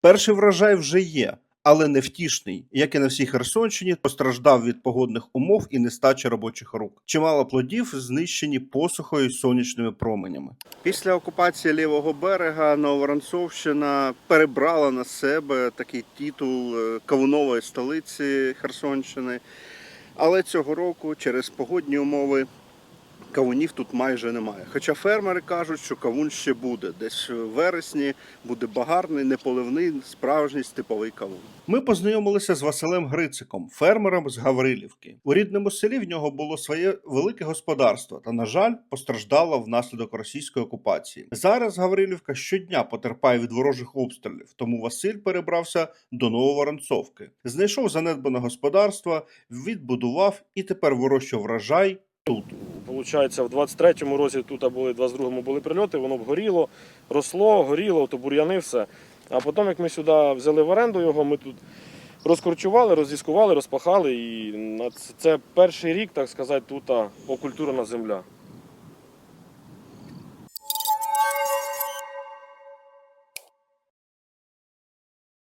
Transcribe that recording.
Перший врожай вже є, але невтішний. Як і на всій Херсонщині, постраждав від погодних умов і нестачі робочих рук. Чимало плодів знищені посухою і сонячними променями. Після окупації лівого берега Нововоронцовщина перебрала на себе такий титул е, кавунової столиці Херсонщини. Але цього року через погодні умови кавунів тут майже немає. Хоча фермери кажуть, що кавун ще буде. Десь в вересні буде багарний, неполивний, справжній степовий кавун. Ми познайомилися з Василем Грициком, фермером з Гаврилівки. У рідному селі в нього було своє велике господарство, та, на жаль, постраждало внаслідок російської окупації. Зараз Гаврилівка щодня потерпає від ворожих обстрілів, тому Василь перебрався до Нововоронцовки. Знайшов занедбане господарство, відбудував і тепер вирощує врожай тут. Получається, в 23-му році тут були, в 22-му були прильоти, воно б горіло, росло, горіло, то бур'яни все. А потім, як ми сюди взяли в оренду його, ми тут розкорчували, роздіскували, розпахали. І це перший рік, так сказати, тут окультурена земля.